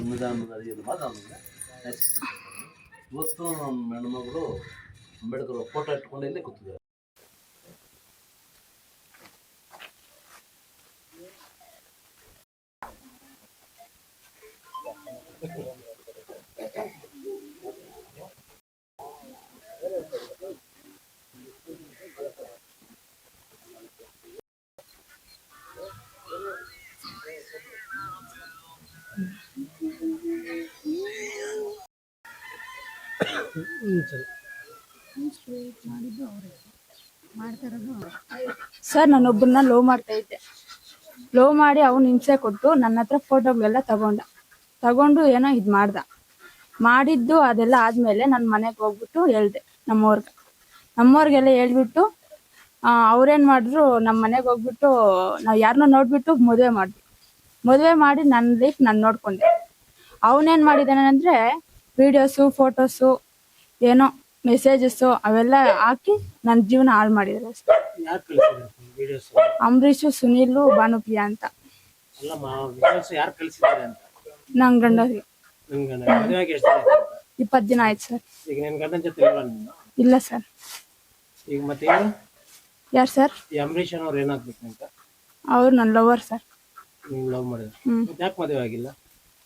ಸಂವಿಧಾನದ ಅಡಿಯಲ್ಲಿ ಮಾತ್ರ ಸಿಗ್ತದೆ. ಇವತ್ತು ನಮ್ಮ ಹೆಣ್ಮಗಳು ಅಂಬೇಡ್ಕರ್ ಫೋಟೋ ಇಟ್ಕೊಂಡು ಇಲ್ಲೇ ಕೂತಿದ್ದಾರೆ ಸರ್ ನಾನೊಬ್ಬರನ್ನ ಲವ್ ಮಾಡ್ತಾ ಇದ್ದೆ. ಲವ್ ಮಾಡಿ ಅವನು ಹಿಂಸೆ ಕೊಟ್ಟು ನನ್ನ ಹತ್ರ ಫೋಟೋಗಳೆಲ್ಲ ತಗೊಂಡ. ತಗೊಂಡು ಏನೋ ಇದ್ ಮಾಡ್ದ. ಮಾಡಿದ್ದು ಅದೆಲ್ಲ ಆದ್ಮೇಲೆ ನನ್ನ ಮನೆಗೆ ಹೋಗ್ಬಿಟ್ಟು ಹೇಳ್ದೆ ನಮ್ಮವ್ರಿಗೆ. ನಮ್ಮವ್ರಿಗೆಲ್ಲ ಹೇಳ್ಬಿಟ್ಟು ಅವ್ರೇನ್ ಮಾಡಿದ್ರು ನಮ್ಮ ಮನೆಗೆ ಹೋಗ್ಬಿಟ್ಟು, ನಾವ್ ಯಾರನ್ನೋ ನೋಡ್ಬಿಟ್ಟು ಮದುವೆ ಮಾಡಿದ್ವಿ. ಮದುವೆ ಮಾಡಿ ನನ್ನ ಲೈಫ್ ನಾನು ನೋಡ್ಕೊಂಡೆ. ಅವನೇನ್ ಮಾಡಿದ್ದಾನೆ ಅಂದ್ರೆ ವಿಡಿಯೋಸು ಫೋಟೋಸು ಏನೋ ಮೆಸೇಜಸ್ ಅವೆಲ್ಲ ಹಾಕಿ ನನ್ನ ಜೀವನ ಹಾಳು ಮಾಡಿದ್ರೆ ಯಾರು ಕಳಿಸಿದ್ರು ವಿಡಿಯೋಸ್ ಅಂಬರೀಷು ಸುನೀಲು ಭಾನುಪ್ರಿಯ ಅಂತ. ಅಲ್ಲ ವಿಡಿಯೋಸ್ ಯಾರು ಕಳಿಸಿದ್ದಾರೆ ಅಂತ? ನನ್ ಗಂಡರಿಗೆ ನಿನ್ಗೆ ಮದುವೆಗೆ ಎಷ್ಟು ದಿನ ಆಯ್ತು? ಇಪ್ಪತ್ತು ದಿನ ಆಯ್ತು ಸರ್. ಈಗ ನಿನ್ ಗಂಡನ ಜೊತೆ ಇಲ್ಲ ನೀನು? ಇಲ್ಲ ಸರ್. ಈಗ ಮತ್ತೆ ಯಾರು ಯಾರು ಸರ್? ಈ ಅಂಬರೀಷ್ ಅವ್ರು ಏನಾಗ್ಬೇಕು ಅಂತ? ಅವ್ರು ನನ್ನ ಲವರ್ ಸರ್. ನೀವು ಲವ್ ಮಾಡಿದ್ರು. ಹ್ಮ್. ಮತ್ತೆ ಯಾಕೆ ಮದುವೆ ಆಗಿಲ್ಲ?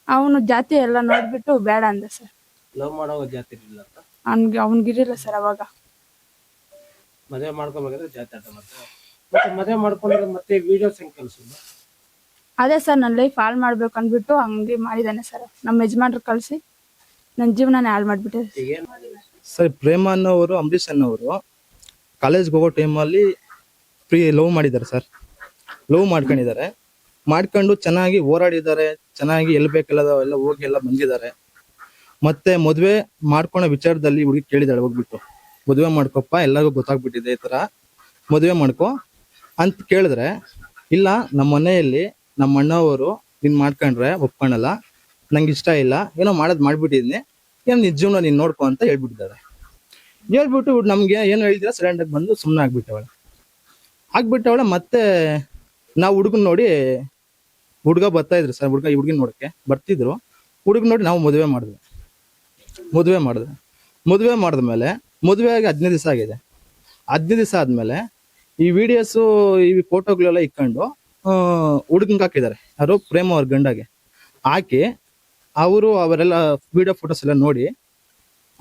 ಅವನು ಜಾತಿ ಎಲ್ಲ ನೋಡ್ಬಿಟ್ಟು ಬೇಡ ಅಂದ ಸರ್. ಲವ್ ಮಾಡೋ ಜಾತಿ ಇರಲಿಲ್ಲ ಅಂತ? ಅವ್ನ್ಗೆ ಅವ್ನಿಗಿರಿಲ್ಲ ಸರ್ ಅವಾಗ. ಮದುವೆ ಮಾಡ್ಕೊಬೇಕಾದ್ರೆ ಜಾತಿ ಆಟ ಮಾಡ್ತಾರೆ. ಮತ್ತೆ ಮದುವೆ ಮಾಡ್ಕೊಂಡ್ರೆ ಮತ್ತೆ ವಿಡಿಯೋಸ್ ಹೆಂಗ್ ಅದೇ ಸರ್ ನನ್ನ ಲೈಫ್ ಹಾಳು ಮಾಡ್ಬೇಕು ಅಂದ್ಬಿಟ್ಟು ಹಂಗೆ ಮಾಡಿದಾನೆ ಸರ್ ನಮ್ಮ ಯಜಮಾನ್ರು ಕಳಿಸಿ ನನ್ನ ಜೀವನನೇ ಹಾಳು ಮಾಡ್ಬಿಟ್ಟೆ. ಏನ್ ಸರ್ ಪ್ರೇಮ ಅನ್ನೋರು ಅಂಬರೀಷ್ ಅನ್ನೋರು ಕಾಲೇಜ್ಗೆ ಹೋಗೋ ಟೈಮಲ್ಲಿ ಫ್ರೀ ಲವ್ ಮಾಡಿದ್ದಾರೆ ಸರ್ ಲವ್ ಮಾಡ್ಕೊಂಡಿದ್ದಾರೆ. ಮಾಡ್ಕೊಂಡು ಚೆನ್ನಾಗಿ ಹೋರಾಡಿದ್ದಾರೆ ಚೆನ್ನಾಗಿ ಎಲ್ಲಿ ಬೇಕೆಲ್ಲ ಎಲ್ಲ ಹೋಗಿ ಎಲ್ಲ ಬಂದಿದ್ದಾರೆ. ಮತ್ತೆ ಮದುವೆ ಮಾಡ್ಕೊಳೋ ವಿಚಾರದಲ್ಲಿ ಹುಡುಗಿ ಕೇಳಿದಾಳೆ, ಹೋಗ್ಬಿಟ್ಟು. ಮದುವೆ ಮಾಡ್ಕೊಪ್ಪ, ಎಲ್ಲರಿಗೂ ಗೊತ್ತಾಗ್ಬಿಟ್ಟಿದೆ ಈ ಥರ. ಮದುವೆ ಮಾಡ್ಕೊ ಅಂತ ಕೇಳಿದ್ರೆ, ಇಲ್ಲ, ನಮ್ಮ ಮನೆಯಲ್ಲಿ ನಮ್ಮ ಅಣ್ಣವರು ನೀನು ಮಾಡ್ಕೊಂಡ್ರೆ ಒಪ್ಕೊಳಲ್ಲ, ನಂಗೆ ಇಷ್ಟ ಇಲ್ಲ, ಏನೋ ಮಾಡೋದು ಮಾಡ್ಬಿಟ್ಟಿದ್ನಿ, ಏನು ನಿಜ ಜೀವನ ನೀನು ನೋಡ್ಕೊ ಅಂತ ಹೇಳ್ಬಿಟ್ಟಿದ್ದಾರೆ. ಹೇಳ್ಬಿಟ್ಟು ನಮ್ಗೆ ಏನು ಹೇಳಿದ್ರೆ ಸೈಲೆಂಟ್ ಆಗಿ ಬಂದು ಸುಮ್ಮನೆ ಆಗ್ಬಿಟ್ಟವಳೆ. ಆಗ್ಬಿಟ್ಟವಳೆ, ಮತ್ತೆ ನಾವು ಹುಡುಗನ್ ನೋಡಿ, ಹುಡುಗ ಬರ್ತಾ ಇದ್ರು ಸರ್, ಹುಡುಗ ಹುಡುಗಿನ ನೋಡಕ್ಕೆ, ಬರ್ತಿದ್ರು. ಹುಡುಗ ನೋಡಿ ನಾವು ಮದುವೆ ಮಾಡಿದ್ವಿ. ಮದುವೆ ಮಾಡಿದೆ. ಮದುವೆ ಮಾಡಿದ ಮೇಲೆ ಮದುವೆ ಆಗಿ ಹದಿನೈದು ದಿವಸ ಆಗಿದೆ. ಹದಿನೈದು ದಿವಸ ಆದ್ಮೇಲೆ ಈ ವಿಡಿಯೋಸು ಈ ಫೋಟೋಗಳೆಲ್ಲ ಇಕ್ಕೊಂಡು ಹುಡುಗಂಗೆ ಹಾಕಿದ್ದಾರೆ. ಯಾರು? ಪ್ರೇಮ ಅವ್ರ ಗಂಡಗೆ. ಹಾಕಿ ಅವರು ಅವರೆಲ್ಲ ವಿಡಿಯೋ ಫೋಟೋಸ್ ಎಲ್ಲ ನೋಡಿ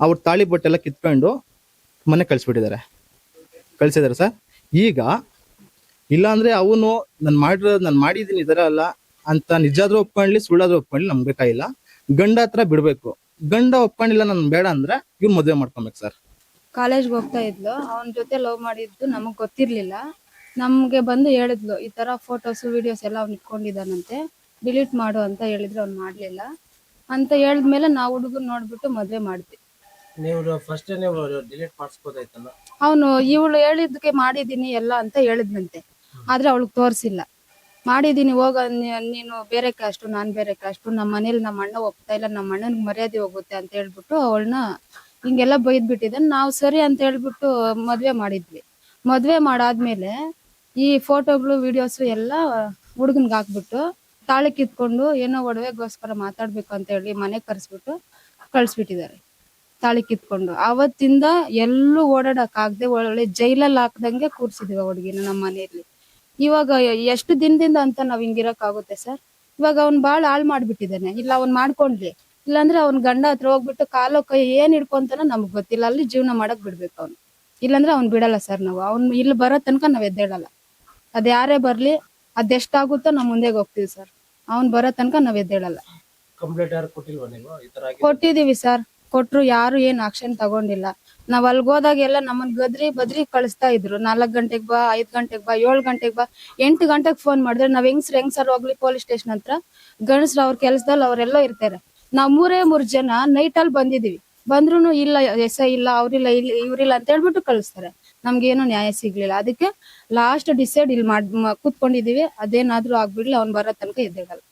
ಅವ್ರ ತಾಳಿ ಬಟ್ಟೆ ಎಲ್ಲ ಕಿತ್ಕೊಂಡು ಮನೆ ಕಳಿಸ್ಬಿಟ್ಟಿದ್ದಾರೆ. ಕಳಿಸಿದ್ದಾರೆ ಸರ್. ಈಗ ಇಲ್ಲಾಂದ್ರೆ ಅವನು ನಾನು ಮಾಡಿರೋ, ನಾನು ಮಾಡಿದ್ದೀನಿ ಇದರ ಅಲ್ಲ ಅಂತ ನಿಜಾದ್ರೂ ಒಪ್ಕೊಳ್ಳಿ ಸುಳ್ಳಾದ್ರೂ ಒಪ್ಕೊಳ್ಳಿ ನಮ್ಗೆ ಬೇಕಾಗಿಲ್ಲ ಗಂಡ ಹತ್ರ ಬಿಡ್ಬೇಕು. ಗಂಡ ಒಪ್ಕೊಂಡಿಲ್ಲ ನನ್ ಬೇಡ ಅಂದ್ರೆ ಇವ್ರು ಮದ್ವೆ ಮಾಡ್ಕೊಬೇಕು ಸರ್. ಕಾಲೇಜ್ ಹೋಗ್ತಾ ಇದ್ಲು. ಅವನ ಜೊತೆ ಲವ್ ಮಾಡಿದ್ದು ನಮಗ್ ಗೊತ್ತಿರ್ಲಿಲ್ಲ. ನಮ್ಗೆ ಬಂದು ಹೇಳಿದ್ಲು ಈ ತರ ಫೋಟೋಸ್ ವಿಡಿಯೋಸ್ ಎಲ್ಲ ಅವ್ನು ಇಟ್ಕೊಂಡಿದ್ದಾನಂತೆ. ಡಿಲೀಟ್ ಮಾಡು ಅಂತ ಹೇಳಿದ್ರೆ ಅವ್ನ್ ಮಾಡ್ಲಿಲ್ಲ. ಅಂತ ಹೇಳಿದ್ಮೇಲೆ ನಾವು ಹುಡುಗನ್ ನೋಡ್ಬಿಟ್ಟು ಮದ್ವೆ ಮಾಡಿದ್ವಿ. ನೀವು ಫಸ್ಟ್ ನೀವು ಡಿಲೀಟ್ ಮಾಡಿಸ್ಬೋದಾಯ್ತಲ್ಲ ಅವನು ಇವಳು ಹೇಳಿದ್ದಕ್ಕೆ ಮಾಡಿದೀನಿ ಎಲ್ಲ ಅಂತ ಹೇಳಿದ್ನಂತೆ. ಆದ್ರೆ ಅವಳಿಗೆ ತೋರ್ಸಿಲ್ಲ. ಮಾಡಿದೀನಿ, ಹೋಗ ನೀನು ಬೇರೆ ಕಾಸ್ಟು ನಾನ್ ಬೇರೆ ಕಾಸ್ಟು ನಮ್ಮ ಮನೇಲಿ ನಮ್ಮ ಅಣ್ಣ ಒಪ್ತಾ ಇಲ್ಲ ನಮ್ಮ ಅಣ್ಣನ್ ಮರ್ಯಾದೆ ಹೋಗುತ್ತೆ ಅಂತ ಹೇಳ್ಬಿಟ್ಟು ಅವಳನ್ನ ಹಿಂಗೆಲ್ಲ ಬೈದ್ ನಾವು ಸರಿ ಅಂತ ಹೇಳ್ಬಿಟ್ಟು ಮದ್ವೆ ಮಾಡಿದ್ವಿ. ಮದ್ವೆ ಮಾಡಾದ್ಮೇಲೆ ಈ ಫೋಟೋಗಳು ವಿಡಿಯೋಸ್ ಎಲ್ಲ ಹುಡುಗನ್ಗ್ ಹಾಕ್ಬಿಟ್ಟು ತಾಳಿ ಕಿತ್ಕೊಂಡು ಏನೋ ಒಡವೆಗೋಸ್ಕರ ಮಾತಾಡ್ಬೇಕು ಅಂತ ಹೇಳಿ ಮನೆ ಕರೆಸ್ಬಿಟ್ಟು ಕಳ್ಸ್ಬಿಟ್ಟಿದ್ದಾರೆ. ತಾಳಿ ಕಿತ್ಕೊಂಡು ಅವತ್ತಿಂದ ಎಲ್ಲೂ ಓಡಾಡಕ್ ಆಗದೆ ಒಳ್ಳೆ ಜೈಲಲ್ಲಿ ಹಾಕ್ದಂಗೆ ಕೂರ್ಸಿದೀವಿ ಹುಡುಗಿನ ನಮ್ಮ ಮನೆಯಲ್ಲಿ. ಇವಾಗ ಎಷ್ಟು ದಿನದಿಂದ ಅಂತ ನಾವ್ ಹಿಂಗಿರಕ್ ಆಗುತ್ತೆ ಸರ್? ಇವಾಗ ಅವ್ನ್ ಬಾಳ ಹಾಳ್ ಮಾಡ್ಬಿಟ್ಟಿದ್ದಾನೆ. ಇಲ್ಲ ಅವ್ನ್ ಮಾಡ್ಕೊಂಡ್ಲಿ. ಇಲ್ಲಾಂದ್ರೆ ಅವ್ನ್ ಗಂಡ ಹತ್ರ ಹೋಗ್ಬಿಟ್ಟು ಕಾಲು ಕೈ ಏನ್ ಹಿಡ್ಕೊಂತಾನ ನಮ್ಗ್ ಗೊತ್ತಿಲ್ಲ. ಅಲ್ಲಿ ಜೀವನ ಮಾಡಕ್ ಬಿಡ್ಬೇಕು ಅವ್ನು. ಇಲ್ಲಾಂದ್ರೆ ಅವ್ನ್ ಬಿಡಲ್ಲ ಸರ್ ನಾವು. ಅವ್ನ್ ಇಲ್ಲಿ ಬರೋ ತನಕ ನಾವ್ ಎದ್ದೇಳಲ್ಲ. ಅದ್ ಯಾರೇ ಬರ್ಲಿ ಅದೆಷ್ಟಾಗುತ್ತೋ ನಾವ್ ಮುಂದೆ ಹೋಗ್ತೀವಿ ಸರ್. ಅವ್ನ್ ಬರೋ ತನಕ ನಾವ್ ಎದ್ದೇಳಲ್ಲ. ಕಂಪ್ಲೇಂಟ್ ಯಾರು ಕೊಟ್ಟಿಲ್ವಾ ನೀವು? ಈ ತರ ಆಗಿ ಕೊಟ್ಟಿದೀವಿ ಸರ್. ಕೊಟ್ರು ಯಾರು ಏನ್ ಆಕ್ಷನ್ ತಗೊಂಡಿಲ್ಲ. ನಾವ್ ಅಲ್ಗ್ ಹೋದಾಗೆಲ್ಲ ನಮ್ಮನ್ ಗದ್ರಿ ಬದ್ರಿ ಕಳಿಸ್ತಾ ಇದ್ರು. ನಾಲ್ಕ್ ಗಂಟೆಗ್ ಬಾ, ಐದ್ ಗಂಟೆಗ್ ಬಾ, ಏಳ್ ಗಂಟೆಗ್ ಬಾ, ಎಂಟು ಗಂಟೆಗ್ ಫೋನ್ ಮಾಡಿದ್ರೆ ನಾವ್ ಹೆಂಗ್ಸ್ರ ಹೆಂಗ್ಸರ್ ಹೋಗ್ಲಿ ಪೊಲೀಸ್ ಸ್ಟೇಷನ್ ಹತ್ರ? ಗಂಡಸ್ರ ಅವ್ರ ಕೆಲ್ಸದಲ್ಲಿ ಅವರೆಲ್ಲ ಇರ್ತಾರೆ. ನಾವ್ ಮೂರೇ ಮೂರ್ ಜನ ನೈಟ್ ಅಲ್ಲಿ ಬಂದಿದೀವಿ. ಬಂದ್ರು ಇಲ್ಲ, ಎಸ್ ಇಲ್ಲ, ಅವ್ರಿಲ್ಲ ಇಲ್ಲಿ ಇವ್ರಿಲ್ಲ ಅಂತ ಹೇಳ್ಬಿಟ್ಟು ಕಳಿಸ್ತಾರೆ. ನಮ್ಗೇನು ನ್ಯಾಯ ಸಿಗ್ಲಿಲ್ಲ. ಅದಕ್ಕೆ ಲಾಸ್ಟ್ ಡಿಸೈಡ್ ಇಲ್ಲಿ ಮಾಡ್ ಕುತ್ಕೊಂಡಿದೀವಿ ಕೂತ್ಕೊಂಡಿದೀವಿ. ಅದೇನಾದ್ರೂ ಆಗ್ಬಿಡ್ಲಿ, ಅವ್ನ್ ಬರೋ ತನಕ ಎದ್ದೇಳಲ್ಲ.